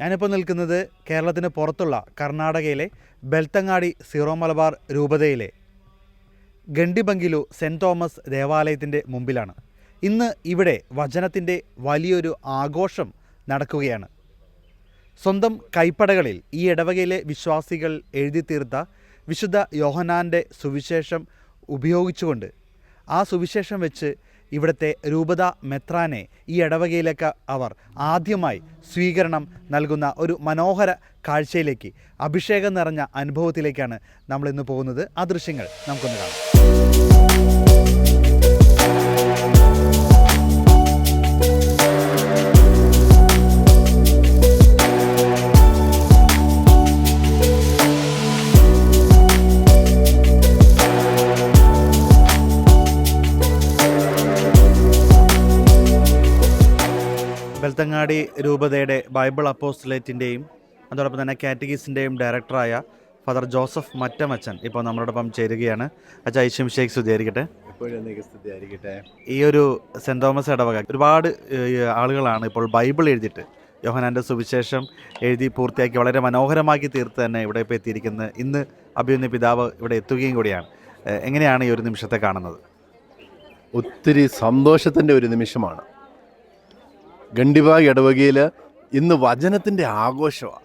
ഞാനിപ്പോൾ നിൽക്കുന്നത് കേരളത്തിന് പുറത്തുള്ള കർണാടകയിലെ ബെൽത്തങ്ങാടി സീറോ മലബാർ രൂപതയിലെ ഗണ്ടിബങ്കിലു സെന്റ് തോമസ് ദേവാലയത്തിന്റെ മുമ്പിലാണ്. ഇന്ന് ഇവിടെ വചനത്തിന്റെ വലിയൊരു ആഘോഷം നടക്കുകയാണ്. സ്വന്തം കൈപ്പടകളിൽ ഈ ഇടവകയിലെ വിശ്വാസികൾ എഴുതി തീർത്ത വിശുദ്ധ യോഹനാന്റെ സുവിശേഷം ഉപയോഗിച്ചുകൊണ്ട് ആ സുവിശേഷം വെച്ച് ഇവിടുത്തെ രൂപത മെത്രാനെ ഈ ഇടവകയിലേക്ക് അവർ ആദ്യമായി സ്വീകരണം നൽകുന്ന ഒരു മനോഹര കാഴ്ചയിലേക്ക് അഭിഷേകം നിറഞ്ഞ അനുഭവത്തിലേക്കാണ് നമ്മൾ ഇന്ന് പോകുന്നത്. ആ ദൃശ്യങ്ങൾ നമുക്കൊന്ന് കാണാം. ബെൽത്തങ്ങാടി രൂപതയുടെ ബൈബിൾ അപ്പോസ്റ്റലേറ്റിന്റെയും അതോടൊപ്പം തന്നെ കാറ്റഗീസിന്റെയും ഡയറക്ടറായ ഫാദർ ജോസഫ് മറ്റമച്ചൻ ഇപ്പോൾ നമ്മളോടൊപ്പം ചേരുകയാണ്. അച്ഛാ ഐശ്യം ഷേഖ് സ്തുതിയായിരിക്കട്ടെ. ഈ ഒരു സെന്റ് തോമസ് ഇടവക ഒരുപാട് ആളുകളാണ് ഇപ്പോൾ ബൈബിൾ എഴുതിയിട്ട് യോഹനാന്റെ സുവിശേഷം എഴുതി പൂർത്തിയാക്കി വളരെ മനോഹരമാക്കി തീർത്ത് തന്നെ ഇവിടെ ഇപ്പോൾ എത്തിയിരിക്കുന്നത്. ഇന്ന് അഭിയുന്ന പിതാവ് ഇവിടെ എത്തുകയും കൂടിയാണ്. എങ്ങനെയാണ് ഈ ഒരു നിമിഷത്തെ കാണുന്നത്? ഒത്തിരി സന്തോഷത്തിന്റെ ഒരു നിമിഷമാണ്. ഗണ്ടിബാഗ് ഇടവകയിൽ ഇന്ന് വചനത്തിന്റെ ആഘോഷമാണ്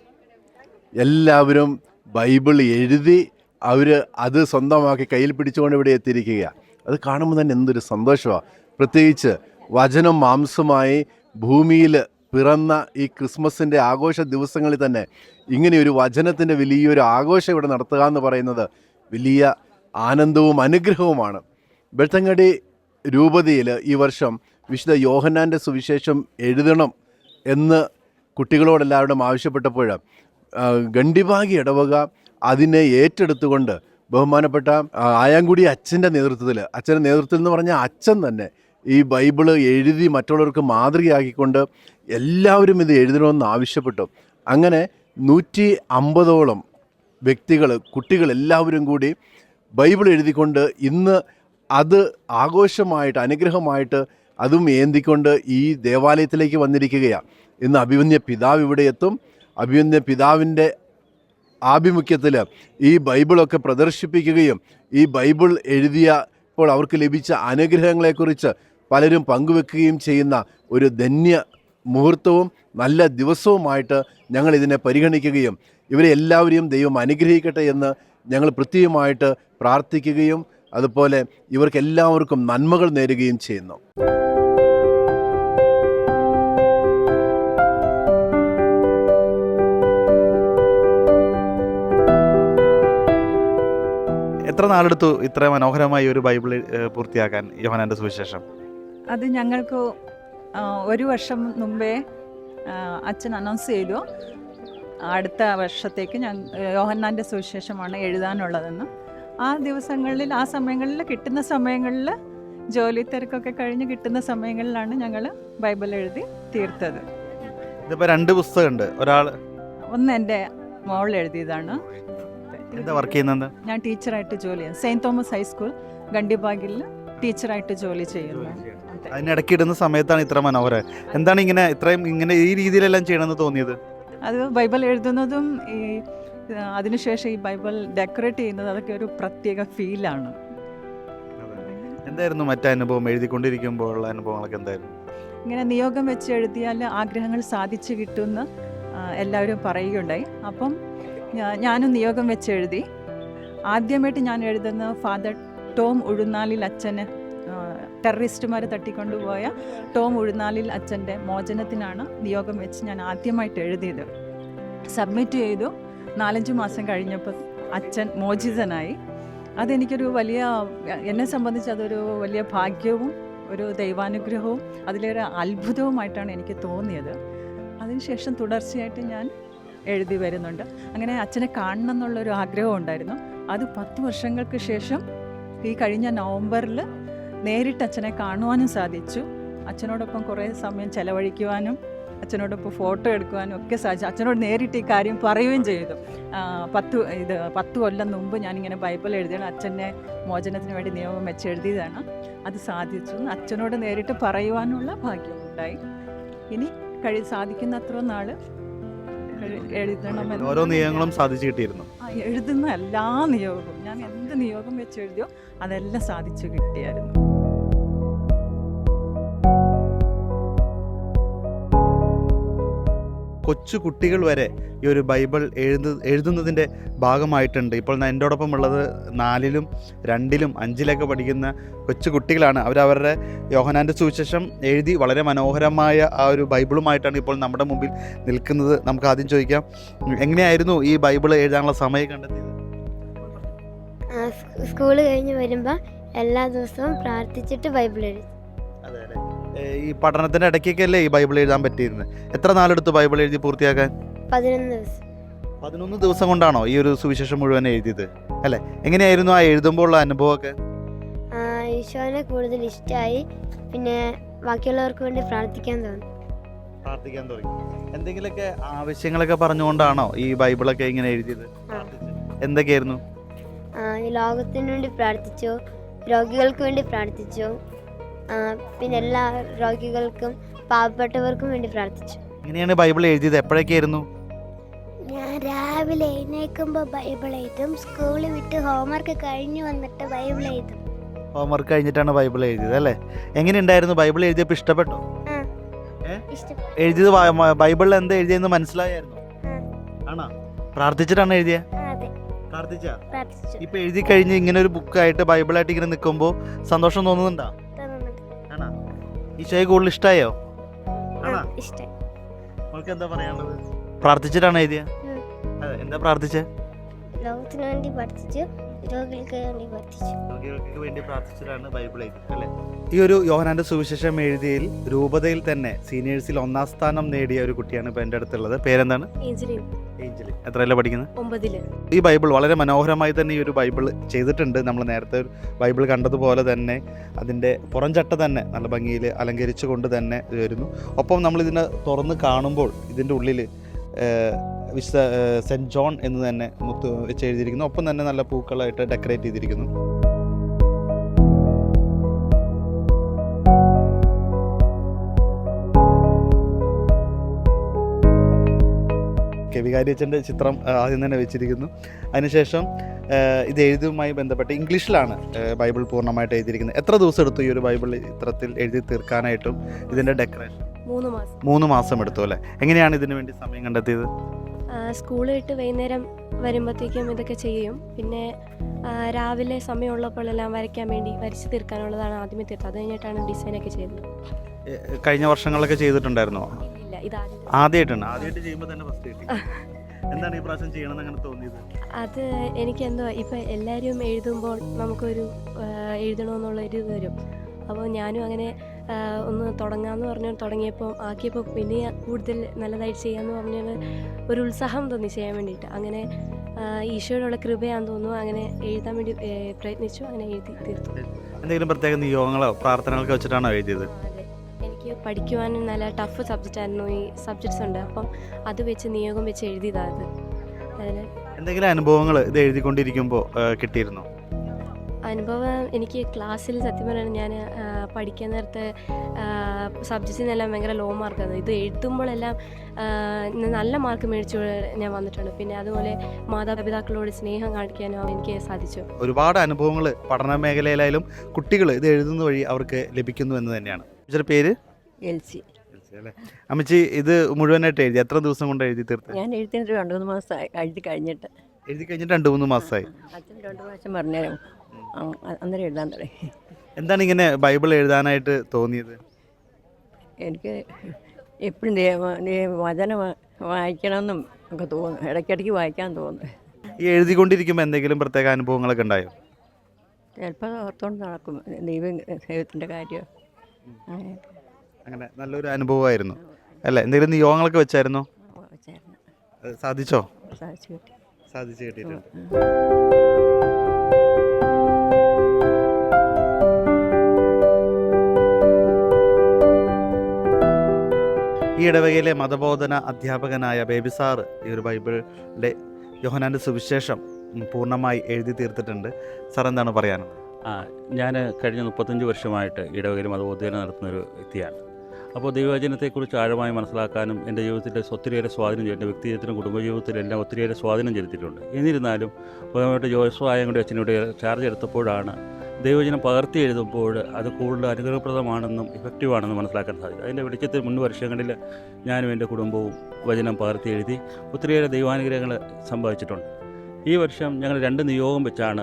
എല്ലാവരും ബൈബിൾ എഴുതി അവർ അത് സ്വന്തമാക്കി കയ്യിൽ പിടിച്ചുകൊണ്ട് ഇവിടെ എത്തിയിരിക്കുക അത് കാണുമ്പോൾ തന്നെ എന്തൊരു സന്തോഷമാണ് പ്രത്യേകിച്ച് വചനം മാംസമായി ഭൂമിയിൽ പിറന്ന ഈ ക്രിസ്മസിന്റെ ആഘോഷ ദിവസങ്ങളിൽ തന്നെ ഇങ്ങനെ ഒരു വചനത്തിന്റെ വലിയൊരു ആഘോഷം ഇവിടെ നടത്തുക എന്ന് പറയുന്നത് വലിയ ആനന്ദവും അനുഗ്രഹവുമാണ്. വെട്ടങ്ങടി രൂപതയിൽ ഈ വർഷം വിശുദ്ധ യോഹന്നാന്റെ സുവിശേഷം എഴുതണം എന്ന് കുട്ടികളോടെല്ലാവരും ആവശ്യപ്പെട്ടപ്പോൾ ഗണ്ഡിഭാഗി ഇടവക അതിനെ ഏറ്റെടുത്തുകൊണ്ട് ബഹുമാനപ്പെട്ട ആയാങ്കുടി അച്ഛന്റെ നേതൃത്വത്തിൽ അച്ഛന്റെ നേതൃത്വത്തിൽ എന്ന് പറഞ്ഞാൽ അച്ഛൻ തന്നെ ഈ ബൈബിൾ എഴുതി മറ്റുള്ളവർക്ക് മാതൃകയാക്കിക്കൊണ്ട് എല്ലാവരും ഇത് എഴുതണമെന്ന് ആവശ്യപ്പെട്ടു. അങ്ങനെ നൂറ്റി അമ്പതോളം വ്യക്തികൾ കുട്ടികൾ എല്ലാവരും കൂടി ബൈബിൾ എഴുതിക്കൊണ്ട് ഇന്ന് അത് ആഘോഷമായിട്ട് അനുഗ്രഹമായിട്ട് അതും ഏന്തിക്കൊണ്ട് ഈ ദേവാലയത്തിലേക്ക് വന്നിരിക്കുകയാണ്. ഇന്ന് അഭിമന്യ പിതാവ് ഇവിടെ എത്തും. അഭിമന്യ പിതാവിന്റെ ആഭിമുഖ്യത്തിൽ ഈ ബൈബിളൊക്കെ പ്രദർശിപ്പിക്കുകയും ഈ ബൈബിൾ എഴുതിയ ഇപ്പോൾ അവർക്ക് ലഭിച്ച അനുഗ്രഹങ്ങളെക്കുറിച്ച് പലരും പങ്കുവെക്കുകയും ചെയ്യുന്ന ഒരു ധന്യ മുഹൂർത്തവും നല്ല ദിവസവുമായിട്ട് ഞങ്ങൾ ഇതിനെ പരിഗണിക്കുകയും ഇവരെ എല്ലാവരെയും ദൈവം അനുഗ്രഹിക്കട്ടെ എന്ന് ഞങ്ങൾ പ്രത്യേകമായിട്ട് പ്രാർത്ഥിക്കുകയും അതുപോലെ ഇവർക്കെല്ലാവർക്കും നന്മകൾ നേരുകയും ചെയ്യുന്നു. എത്ര നാളെടുത്തു ഇത്ര മനോഹരമായി ഒരു ബൈബിൾ പൂർത്തിയാക്കാൻ യോഹനാന്റെ സുവിശേഷം? അത് ഞങ്ങൾക്ക് ഒരു വർഷം മുമ്പേ അച്ഛൻ അനൗൺസ് ചെയ്തു. അടുത്ത വർഷത്തേക്ക് ഞാൻ യോഹന്നാന്റെ സുവിശേഷമാണ് എഴുതാനുള്ളതെന്ന്. ആ ദിവസങ്ങളിൽ ആ സമയങ്ങളിൽ കിട്ടുന്ന സമയങ്ങളിൽ ജോലി തിരക്കൊക്കെ കഴിഞ്ഞ് കിട്ടുന്ന സമയങ്ങളിലാണ് ഞങ്ങൾ ബൈബിൾ എഴുതി തീർത്തത്. ഇതിപ്പോൾ രണ്ട് പുസ്തകമുണ്ട്. ഒരാൾ ഒന്ന് എന്റെ മോൾ എഴുതിയതാണ്. എന്താ വർക്ക് ചെയ്യുന്നത് ഞാൻ ടീച്ചറായിട്ട് ജോലി ചെയ്യുന്നു. സെയിന്റ് തോമസ് ഹൈസ്കൂൾ ഗണ്ടിബാഗിൽ ടീച്ചറായിട്ട് ജോലി ചെയ്യുന്നു. അതെ. അതിനിടയ്ക്ക് ഇടുന്ന സമയത്താണ് ഇത്ര മനോഹര. എന്താണ് ഇങ്ങനെ ഇത്രയും ഇങ്ങനെ ഈ രീതിയിലെല്ലാം ചെയ്യണമെന്ന് തോന്നിയത്? അത് ബൈബിൾ എഴുതുന്നതും ഈ അതിനുശേഷം ഈ ബൈബിൾ ഡെക്കറേറ്റ് ചെയ്യുന്നത് അതൊക്കെ ഒരു പ്രത്യേക ഫീലാണ്. എന്തായിരുന്നു മറ്റേ അനുഭവം? എഴുതിക്കൊണ്ടിരിക്കുമ്പോൾ ഉള്ള അനുഭവങ്ങളൊക്കെ എന്തായിരുന്നു? ഇങ്ങനെ നിയോഗം വെച്ച് എഴുതിയാൽ ആഗ്രഹങ്ങൾ സാധിച്ചു കിട്ടുമെന്ന് എല്ലാവരും പറയുകയുണ്ടായി. അപ്പം ഞാനും നിയോഗം വെച്ച് എഴുതി ആദ്യമായിട്ട് ഞാൻ എഴുതുന്ന ഫാദർ ടോം ഉഴുന്നാലിൽ അച്ഛന് ടെററിസ്റ്റുമാരെ തട്ടിക്കൊണ്ടുപോയ ടോം ഉഴുന്നാലിൽ അച്ഛന്റെ മോചനത്തിനാണ് നിയോഗം വെച്ച് ഞാൻ ആദ്യമായിട്ട് എഴുതിയത്. സബ്മിറ്റ് ചെയ്തു. നാലഞ്ച് മാസം കഴിഞ്ഞപ്പോൾ അച്ഛൻ മോചിതനായി. അതെനിക്കൊരു വലിയ എന്നെ സംബന്ധിച്ച് അതൊരു വലിയ ഭാഗ്യവും ഒരു ദൈവാനുഗ്രഹവും അതിലൊരു അത്ഭുതവുമായിട്ടാണ് എനിക്ക് തോന്നിയത്. അതിനുശേഷം തുടർച്ചയായിട്ട് ഞാൻ എഴുതി വരുന്നുണ്ട്. അങ്ങനെ അച്ഛനെ കാണണം എന്നുള്ളൊരു ആഗ്രഹം ഉണ്ടായിരുന്നു. അത് പത്ത് വർഷങ്ങൾക്ക് ശേഷം ഈ കഴിഞ്ഞ നവംബറിൽ നേരിട്ട് അച്ഛനെ കാണുവാനും സാധിച്ചു. അച്ഛനോടൊപ്പം കുറേ സമയം ചെലവഴിക്കുവാനും അച്ഛനോടൊപ്പം ഫോട്ടോ എടുക്കുവാനും ഒക്കെ സാധിച്ചു. അച്ഛനോട് നേരിട്ട് ഈ കാര്യം പറയുകയും ചെയ്തു. പത്ത് ഇത് പത്ത് കൊല്ലം മുമ്പ് ഞാനിങ്ങനെ ബൈബിൾ എഴുതിയാണ്. അച്ഛന്റെ മോചനത്തിന് വേണ്ടി നിയമം വെച്ച് എഴുതിയതാണ്. അത് സാധിച്ചു. അച്ഛനോട് നേരിട്ട് പറയുവാനുള്ള ഭാഗ്യമുണ്ടായി ഇനി കഴി സാധിക്കുന്നത്ര നാൾ എഴുതണമെന്ന് ഓരോ നിയമങ്ങളും സാധിച്ചു കിട്ടിയിരുന്നു. ആ, എഴുതുന്ന എല്ലാ നിയോഗവും ഞാൻ എന്ത് നിയോഗം വെച്ച് എഴുതിയോ അതെല്ലാം സാധിച്ചു കിട്ടിയായിരുന്നു. കൊച്ചു കുട്ടികൾ വരെ ഈ ഒരു ബൈബിൾ എഴുതു എഴുതുന്നതിന്റെ ഭാഗമായിട്ടുണ്ട്. ഇപ്പോൾ എന്റോടൊപ്പം ഉള്ളത് നാലിലും രണ്ടിലും അഞ്ചിലൊക്കെ പഠിക്കുന്ന കൊച്ചു കുട്ടികളാണ് അവരവരുടെ യോഹനാന്റെ സുവിശേഷം എഴുതി വളരെ മനോഹരമായ ആ ഒരു ബൈബിളുമായിട്ടാണ് ഇപ്പോൾ നമ്മുടെ മുമ്പിൽ നിൽക്കുന്നത്. നമുക്ക് ആദ്യം ചോദിക്കാം എങ്ങനെയായിരുന്നു ഈ ബൈബിൾ എഴുതാനുള്ള സമയം കണ്ടെത്തിയത്? സ്കൂൾ കഴിഞ്ഞ് വരുമ്പോൾ എല്ലാ ദിവസവും പ്രാർത്ഥിച്ചിട്ട് ബൈബിൾ എഴുതും. ഈ പഠനത്തിന്റെ ഇടയ്ക്കൊക്കെയല്ലേ ഈ ബൈബിൾ എഴുതാൻ പറ്റിയിരുന്നത് എത്ര നാളെടുത്തു ബൈബിൾ എഴുതി പൂർത്തിയാക്കാൻ? പതിനൊന്ന് ദിവസം. പതിനൊന്ന് ദിവസം കൊണ്ടാണോ ഈ ഒരു സുവിശേഷം മുഴുവൻ എഴുതിയത്? അല്ലേ? എങ്ങനെയായിരുന്നു ആ എഴുതുമ്പോൾ ഉള്ള അനുഭവമൊക്കെ ഈശോനെ കൂടുതൽ ഇഷ്ടമായി പിന്നെ ബാക്കിയുള്ളവർക്ക് വേണ്ടി പ്രാർത്ഥിക്കാൻ തോന്നി. പ്രാർത്ഥിക്കാൻ തുടങ്ങി. എന്തെങ്കിലുമൊക്കെ ആവശ്യങ്ങളൊക്കെ പറഞ്ഞുകൊണ്ടാണോ ഈ ബൈബിളൊക്കെ ഇങ്ങനെ എഴുതിയത്. എന്തൊക്കെയായിരുന്നു? ലോകത്തിന് വേണ്ടി പ്രാർത്ഥിച്ചു. രോഗികൾക്ക് വേണ്ടി പ്രാർത്ഥിച്ചു. പിന്നെ എല്ലാ രോഗികൾക്കും പാവപ്പെട്ടവർക്കും വേണ്ടി പ്രാർത്ഥിച്ചു. എങ്ങനെയാണ് ബൈബിൾ എഴുതിയത്? എപ്പോഴൊക്കെയായിരുന്നു? ഞാൻ രാവിലെ എഴുന്നേൽക്കുമ്പോൾ ബൈബിൾ എഴുതും. സ്കൂളിൽ വിട്ട് ഹോംവർക്ക് കഴിഞ്ഞു വന്നിട്ട് ബൈബിൾ എഴുതും. ഹോംവർക്ക് കഴിഞ്ഞിട്ടാണ് ബൈബിൾ എഴുതിയത് അല്ലേ? എങ്ങനെയുണ്ടായിരുന്നു? ബൈബിൾ എഴുതിയപ്പോൾ ഇഷ്ടപ്പെട്ടോ? ഇഷ്ടം എഴുതിയത് ബൈബിളിൽ എന്താ എഴുതിയെന്ന് മനസ്സിലായായിരുന്നു. ആണോ? പ്രാർത്ഥിച്ചിട്ടാണ് എഴുതിയ? പ്രാർത്ഥിച്ച? പ്രാർത്ഥിച്ചു. ഇപ്പൊ എഴുതി കഴിഞ്ഞ് ഇങ്ങനെ ഒരു ബുക്കായിട്ട് ബൈബിളായിട്ട് ഇങ്ങനെ നിൽക്കുമ്പോൾ സന്തോഷം തോന്നുന്നുണ്ടോ? ഈശോയെ കൂടുതൽ ഇഷ്ടമായോ ആ, ഇഷ്ടം നമുക്ക് എന്താ പറയാനുള്ളത്? പ്രാർത്ഥിച്ചിട്ടാണ് എഴുതിയ? അതെ എന്താ പ്രാർത്ഥിച്ചേ? ലോകത്തിന് വേണ്ടി പ്രാർത്ഥിച്ചു രോഗികൾക്ക് വേണ്ടി പഠിച്ചു രോഗികൾക്ക് വേണ്ടി പ്രാർത്ഥിച്ചിട്ടാണ് ബൈബിൾ എഴുതിയത് അല്ലേ? ഈ ഒരു യോഹനാന്റെ സുവിശേഷം എഴുതിയിൽ രൂപതയിൽ തന്നെ സീനിയേഴ്സിൽ ഒന്നാം സ്ഥാനം നേടിയ ഒരു കുട്ടിയാണ് ഇപ്പൊ എന്റെ അടുത്തുള്ളത്. പേരെന്താണ്? ഏഞ്ചലിൻ ഏഞ്ചൽ എത്രയല്ല പഠിക്കുന്നത്? ഒമ്പതിൽ. ഈ ബൈബിൾ വളരെ മനോഹരമായി തന്നെ ഈ ഒരു ബൈബിൾ ചെയ്തിട്ടുണ്ട്. നമ്മൾ നേരത്തെ ഒരു ബൈബിൾ കണ്ടതുപോലെ തന്നെ അതിന്റെ പുറംചട്ട തന്നെ നല്ല ഭംഗിയിൽ അലങ്കരിച്ചു കൊണ്ട് തന്നെ വരുന്നു. ഒപ്പം നമ്മൾ ഇതിനെ തുറന്ന് കാണുമ്പോൾ ഇതിന്റെ ഉള്ളിൽ വിശുദ്ധ സെന്റ് ജോൺ എന്ന് തന്നെ മുത്ത് വെച്ച് എഴുതിയിരിക്കുന്നു. ഒപ്പം തന്നെ നല്ല പൂക്കളായിട്ട് ഡെക്കറേറ്റ് ചെയ്തിരിക്കുന്നു. വികാരി അച്ഛന്റെ ചിത്രം ആദ്യം തന്നെ വെച്ചിരിക്കുന്നു. അതിനുശേഷം ഇത് എഴുതുമായി ബന്ധപ്പെട്ട് ഇംഗ്ലീഷിലാണ് ബൈബിൾ പൂർണമായിട്ട് എഴുതിയിരിക്കുന്നത്. എത്ര ദിവസം എടുത്തു ഈ ഒരു ബൈബിൾ ചിത്രത്തിൽ എഴുതി തീർക്കാനായിട്ടും ഇതിന്റെ ഡെക്കറേഷൻ? മൂന്ന് മാസം. മൂന്ന് മാസം എടുത്തു അല്ലേ? എങ്ങനെയാണ് ഇതിനു വേണ്ടി സമയം കണ്ടെത്തിയത്? സ്കൂൾ വിട്ട് വൈകുന്നേരം വരുമ്പോഴത്തേക്കും ഇതൊക്കെ ചെയ്യും. പിന്നെ രാവിലെ സമയമുള്ളപ്പോഴെല്ലാം വരയ്ക്കാൻ വേണ്ടി വരച്ച് തീർക്കാനുള്ളതാണ് ആദ്യമേ തീർത്തത്. അത് കഴിഞ്ഞിട്ടാണ് ഡിസൈനൊക്കെ ചെയ്തത്. കഴിഞ്ഞ വർഷങ്ങളൊക്കെ ചെയ്തിട്ടുണ്ടായിരുന്നോ? ഇത് ആദ്യമായിട്ടാണ് ആദ്യമായിട്ട് ചെയ്യുമ്പോൾ തന്നെ ഫസ്റ്റ് കിട്ടി എന്താണ് ഈ പ്രാവശ്യം ചെയ്യണമെന്ന് അങ്ങനെ തോന്നിയത്? അത് എനിക്ക് എന്തോ എല്ലാരും എല്ലാവരും എഴുതുമ്പോൾ നമുക്കൊരു എഴുതണമെന്നുള്ള ഒരു ഇത് വരും. അപ്പോൾ ഞാനും അങ്ങനെ ഒന്ന് തുടങ്ങാമെന്ന് പറഞ്ഞു തുടങ്ങിയപ്പോൾ ആക്കിയപ്പോൾ പിന്നെ കൂടുതൽ നല്ലതായിട്ട് ചെയ്യാമെന്ന് പറഞ്ഞത് ഒരു ഉത്സാഹം തോന്നി ചെയ്യാൻ വേണ്ടിയിട്ട്. അങ്ങനെ ഈശോയോടുള്ള കൃപയാന്ന് തോന്നുന്നു. അങ്ങനെ എഴുതാൻ വേണ്ടി പ്രയത്നിച്ചു അങ്ങനെ എഴുതി തീർത്തു. എന്തെങ്കിലും പ്രത്യേക നിയോഗങ്ങളോ പ്രാർത്ഥനകളൊക്കെ വെച്ചിട്ടാണോ എഴുതിയത്? എനിക്ക് പഠിക്കുവാനും നല്ല ടഫ് സബ്ജക്റ്റ് ആയിരുന്നു ഈ സബ്ജക്ട്സ് ഉണ്ട്. അപ്പം അത് വെച്ച് നിയോഗം വെച്ച് എഴുതിയതാണ് അത്. എന്തെങ്കിലും അനുഭവങ്ങൾ ഇത് എഴുതിക്കൊണ്ടിരിക്കുമ്പോൾ കിട്ടിയിരുന്നോ? അനുഭവം എനിക്ക് ക്ലാസ്സിൽ സത്യം പറഞ്ഞാൽ ഞാൻ പഠിക്കാൻ നേരത്തെ സബ്ജക്റ്റിനെല്ലാം ഭയങ്കര ലോ മാർക്കാണ് ഇത് എഴുതുമ്പോഴെല്ലാം നല്ല മാർക്ക് മേടിച്ചു ഞാൻ വന്നിട്ടുണ്ട്. പിന്നെ അതുപോലെ മാതാപിതാക്കളോട് സ്നേഹം കാണിക്കാനും എനിക്ക് സാധിച്ചു. ഒരുപാട് അനുഭവങ്ങൾ പഠന മേഖലയിലായാലും കുട്ടികൾ ഇത് എഴുതുന്ന വഴി അവർക്ക് ലഭിക്കുന്നു എന്ന് തന്നെയാണ്. പേര്? അമ്മച്ചി ഇത് മുഴുവനായിട്ട് എഴുതി. എത്ര ദിവസം കൊണ്ട് എഴുതി തീർത്ത്? ഞാൻ എഴുതിയിട്ട് രണ്ട് മൂന്ന് മാസമായി. എഴുതി കഴിഞ്ഞിട്ട്. എഴുതി കഴിഞ്ഞിട്ട് രണ്ട് മൂന്ന് മാസമായി. അച്ഛൻ രണ്ട് പ്രാവശ്യം പറഞ്ഞു അന്നേരം എഴുതാൻ തുടങ്ങി. എന്താണ് ഇങ്ങനെ ബൈബിൾ എഴുതാനായിട്ട് തോന്നിയത്? എനിക്ക് എപ്പോഴും വചനം വായിക്കണമെന്നും ഒക്കെ തോന്നും ഇടയ്ക്കിടയ്ക്ക് വായിക്കാൻ തോന്നുന്നു. ഈ എഴുതിക്കൊണ്ടിരിക്കുമ്പോൾ എന്തെങ്കിലും പ്രത്യേക അനുഭവങ്ങളൊക്കെ ഉണ്ടായോ? ചിലപ്പോൾ ഓർത്തോണ്ട് നടക്കും. ദൈവം ദൈവത്തിന്റെ കാര്യം. അങ്ങനെ നല്ലൊരു അനുഭവമായിരുന്നു. അല്ല? എന്തെങ്കിലും നിയോഗങ്ങളൊക്കെ വെച്ചായിരുന്നോ? സാധിച്ചോ? സാധിച്ചു കിട്ടി കിട്ടിയിട്ടുണ്ട്. ഈ ഇടവകയിലെ മതബോധന അധ്യാപകനായ ബേബി ഈ ഒരു ബൈബിളിന്റെ യോഹനാന്റെ സുവിശേഷം പൂർണമായി എഴുതി തീർത്തിട്ടുണ്ട്. സാർ എന്താണ് പറയാനുള്ളത്? ഞാൻ കഴിഞ്ഞ മുപ്പത്തഞ്ച് വർഷമായിട്ട് ഇടവകയിൽ മതബോധന നടത്തുന്നൊരു വ്യക്തിയാണ്. അപ്പോൾ ദൈവവചനത്തെക്കുറിച്ച് ആഴമായി മനസ്സിലാക്കാനും എന്റെ ജീവിതത്തിൽ ഒത്തിരിയേറെ സ്വാധീനം ചെയ്തു എന്റെ വ്യക്തിജീവിതത്തിലും കുടുംബജീവിതത്തിലെല്ലാം ഒത്തിരിയേറെ സ്വാധീനം ചെലുത്തിയിട്ടുണ്ട്. എന്നിരുന്നാലും പ്രധാനമായിട്ട് ജോസ്വായങ്ങളുടെ അച്ഛനോട് ചാർജ് എടുത്തപ്പോഴാണ് ദൈവവചനം പകർത്തി എഴുതുമ്പോൾ അത് കൂടുതൽ അനുഗ്രഹപ്രദമാണെന്നും ഇഫക്റ്റീവാണെന്നും മനസ്സിലാക്കാൻ സാധിക്കും അതിന്റെ വെളിച്ചത്തിൽ മുൻ വർഷങ്ങളിൽ ഞാനും എന്റെ കുടുംബവും വചനം പകർത്തി എഴുതി ഒത്തിരിയേറെ ദൈവാനുഗ്രഹങ്ങൾ സംഭവിച്ചിട്ടുണ്ട്. ഈ വർഷം ഞങ്ങൾ രണ്ട് നിയോഗം വെച്ചാണ്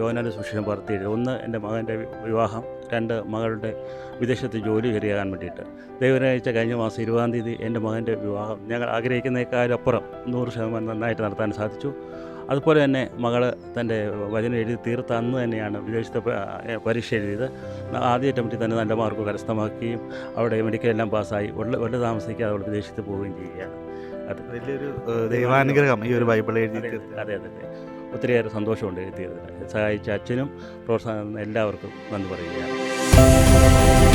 യോനാന്റെ സുശേഷം പകർത്തി എഴുതിയത്. ഒന്ന് എന്റെ മകന്റെ വിവാഹം രണ്ട് മകളുടെ വിദേശത്ത് ജോലി ശരിയാകാൻ വേണ്ടിയിട്ട്. ദൈവരാഴ്ച കഴിഞ്ഞ മാസം ഇരുപതാം തീയതി എന്റെ മകന്റെ വിവാഹം ഞങ്ങൾ ആഗ്രഹിക്കുന്നതിനേക്കാളപ്പുറം നൂറ് ശതമാനം നന്നായിട്ട് നടത്താൻ സാധിച്ചു. അതുപോലെ തന്നെ മകൾ തന്റെ വചനം എഴുതി തീർത്ത അന്ന് തന്നെയാണ് വിദേശത്തെ പരീക്ഷ എഴുതിയത്. ആദ്യ അറ്റംപ്റ്റിൽ തന്നെ നല്ല മാർക്ക് കരസ്ഥമാക്കുകയും അവിടെ മെഡിക്കലെല്ലാം പാസ്സായി. വളരെ വളരെ താമസിക്കാതെ അവൾ വിദേശത്ത് പോവുകയും ചെയ്യുകയാണ്. അത് വലിയൊരു ദൈവാനുഗ്രഹം ഈ ഒരു ബൈബിൾ എഴുതി അതെ അതെ. ഒത്തിരിയേറെ സന്തോഷമുണ്ട് എത്തിയതിന്. സഹായിച്ച അച്ഛനും പ്രോത്സാഹനം എല്ലാവർക്കും നന്ദി പറയുകയാണ്.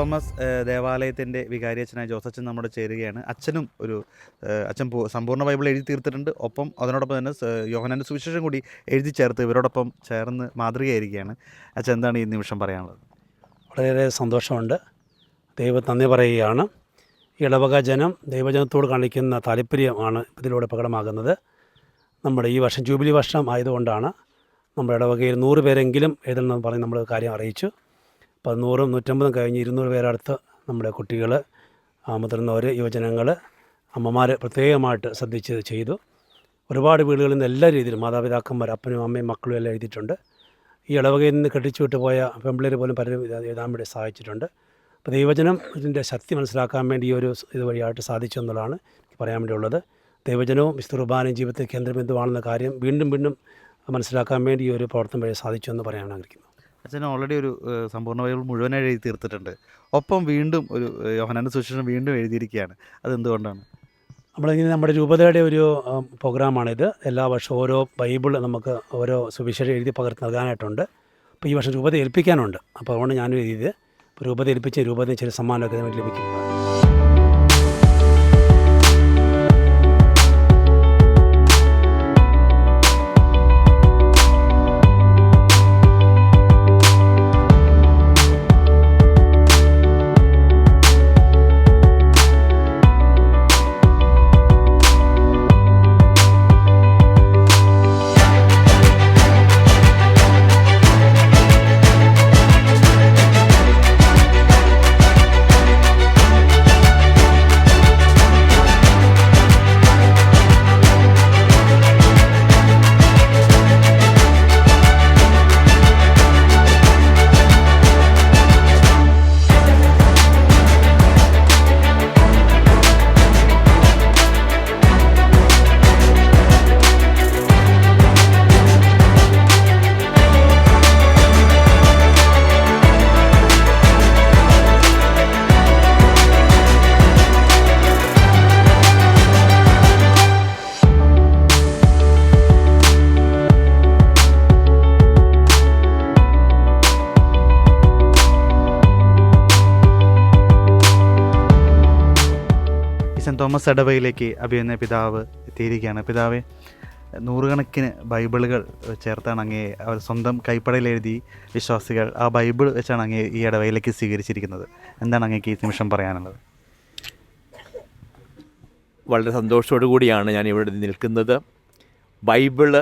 തോമസ് ദേവാലയത്തിന്റെ വികാരിയച്ഛനായ ജോസച്ചൻ നമ്മുടെ ചേരുകയാണ്. അച്ഛനും ഒരു അച്ഛൻ സമ്പൂർണ ബൈബിൾ എഴുതി തീർത്തിട്ടുണ്ട്. ഒപ്പം അതിനോടൊപ്പം തന്നെ യോഹനാന്റെ സുവിശേഷം കൂടി എഴുതി ചേർത്ത് ഇവരോടൊപ്പം ചേർന്ന് മാതൃകയായിരിക്കുകയാണ്. അച്ഛൻ എന്താണ് ഈ നിമിഷം പറയാനുള്ളത്? വളരെയേറെ സന്തോഷമുണ്ട്. ദൈവം നന്ദി പറയുകയാണ്. ഇളവക ജനം ദൈവജനത്തോട് കാണിക്കുന്ന താല്പര്യമാണ് ഇതിലൂടെ പ്രകടമാകുന്നത്. നമ്മുടെ ഈ വർഷം ജൂബിലി വർഷം ആയതുകൊണ്ടാണ് നമ്മുടെ ഇടവകയിൽ നൂറ് പേരെങ്കിലും എഴുതണമെന്ന് പറഞ്ഞ് നമ്മൾ കാര്യം അറിയിച്ചു. അപ്പോൾ അത് നൂറും നൂറ്റമ്പതും കഴിഞ്ഞ് ഇരുന്നൂറ് പേരടുത്ത് നമ്മുടെ കുട്ടികൾ മുതിർന്നവർ യുവജനങ്ങൾ അമ്മമാർ പ്രത്യേകമായിട്ട് ശ്രദ്ധിച്ച് ചെയ്തു. ഒരുപാട് വീടുകളിൽ നിന്ന് എല്ലാ രീതിയിലും മാതാപിതാക്കന്മാർ അപ്പനും അമ്മയും മക്കളും എല്ലാം എഴുതിയിട്ടുണ്ട്. ഈ ഇളവകയിൽ നിന്ന് കെട്ടിച്ചു വിട്ടു പോയ പെമ്പിള്ളേർ പോലും പലരും എഴുതാൻ വേണ്ടി സഹായിച്ചിട്ടുണ്ട്. അപ്പോൾ ദൈവജനം ഇതിന്റെ ശക്തി മനസ്സിലാക്കാൻ വേണ്ടി ഈ ഒരു ഇതുവഴിയായിട്ട് സാധിച്ചു എന്നുള്ളതാണ് എനിക്ക് പറയാൻ വേണ്ടിയുള്ളത്. ദൈവജനവും വിസ്തുർബാനും ജീവിതത്തിൽ കേന്ദ്രബിന്ദുവാണെന്ന കാര്യം വീണ്ടും വീണ്ടും മനസ്സിലാക്കാൻ വേണ്ടി ഈ ഒരു പ്രവർത്തനം വഴി സാധിച്ചു എന്ന് പറയാൻ ആഗ്രഹിക്കുന്നു. അച്ഛൻ ഓൾറെഡി ഒരു സമ്പൂർണ ബൈബിൾ മുഴുവനായി എഴുതി തീർത്തിട്ടുണ്ട്. ഒപ്പം വീണ്ടും ഒരു യോഹനാന്റെ സുശേഷം വീണ്ടും എഴുതിയിരിക്കുകയാണ്. അതെന്തുകൊണ്ടാണ്? നമ്മളിങ്ങനെ നമ്മുടെ രൂപതയുടെ ഒരു പ്രോഗ്രാമാണിത്. എല്ലാ വർഷവും ഓരോ ബൈബിൾ നമുക്ക് ഓരോ സുവിശേഷം എഴുതി പകർത്തി നൽകാനായിട്ടുണ്ട്. അപ്പോൾ ഈ വർഷം രൂപത ഏൽപ്പിക്കാനുണ്ട്. അപ്പോൾ അതുകൊണ്ട് ഞാനും എഴുതിയത്. രൂപത ഏൽപ്പിച്ച് രൂപതയും ചില സമ്മാനമൊക്കെ നമുക്ക് ലഭിക്കുന്നതാണ് തോമസ് ഇടവയിലേക്ക് അഭിയുന്ന പിതാവ് എത്തിയിരിക്കുകയാണ്. പിതാവെ നൂറുകണക്കിന് ബൈബിളുകൾ ചേർത്താണ് അങ്ങേ അവർ സ്വന്തം കൈപ്പടയിൽ എഴുതി വിശ്വാസികൾ ആ ബൈബിൾ വെച്ചാണ് അങ്ങേ ഈ ഇടവയിലേക്ക് സ്വീകരിച്ചിരിക്കുന്നത്. എന്താണ് അങ്ങേക്ക് ഈ നിമിഷം പറയാനുള്ളത്? വളരെ സന്തോഷത്തോടു കൂടിയാണ് ഞാൻ ഇവിടെ നിൽക്കുന്നത്. ബൈബിൾ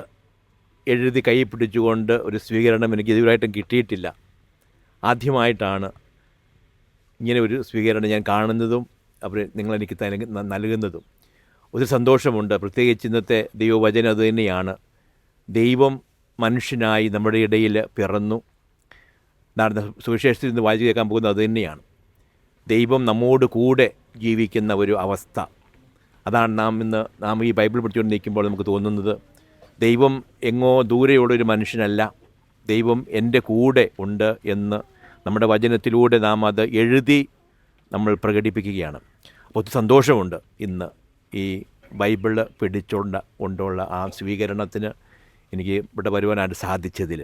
എഴുതി കൈ പിടിച്ചുകൊണ്ട് ഒരു സ്വീകരണം എനിക്ക് ഇതുവരായിട്ടും കിട്ടിയിട്ടില്ല. ആദ്യമായിട്ടാണ് ഇങ്ങനെ ഒരു സ്വീകരണം ഞാൻ കാണുന്നതും അവർ നിങ്ങളെനിക്ക് നൽകുന്നതും. ഒരു സന്തോഷമുണ്ട്. പ്രത്യേകിച്ച് ഇന്നത്തെ ദൈവവചനം അത് തന്നെയാണ്. ദൈവം മനുഷ്യനായി നമ്മുടെ ഇടയിൽ പിറന്നു. നടന്ന സുവിശേഷത്തിൽ നിന്ന് വായിച്ചു കേൾക്കാൻ പോകുന്നത് അത് തന്നെയാണ്. ദൈവം നമ്മോട് കൂടെ ജീവിക്കുന്ന ഒരു അവസ്ഥ. അതാണ് നാം ഇന്ന് നാം ഈ ബൈബിൾ പഠിച്ചുകൊണ്ട് നിൽക്കുമ്പോൾ നമുക്ക് തോന്നുന്നത്. ദൈവം എങ്ങോ ദൂരെയുള്ളൊരു മനുഷ്യനല്ല. ദൈവം എന്റെ കൂടെ ഉണ്ട് എന്ന് നമ്മുടെ വചനത്തിലൂടെ നാം അത് എഴുതി നമ്മൾ പ്രകടിപ്പിക്കുകയാണ്. ഒത്തിരി സന്തോഷമുണ്ട് ഇന്ന്. ഈ ബൈബിൾ പിടിച്ചുകൊണ്ട് കൊണ്ടുള്ള ആ സ്വീകരണത്തിന് എനിക്ക് ഇവിടെ വരുവാനായിട്ട് സാധിച്ചതിൽ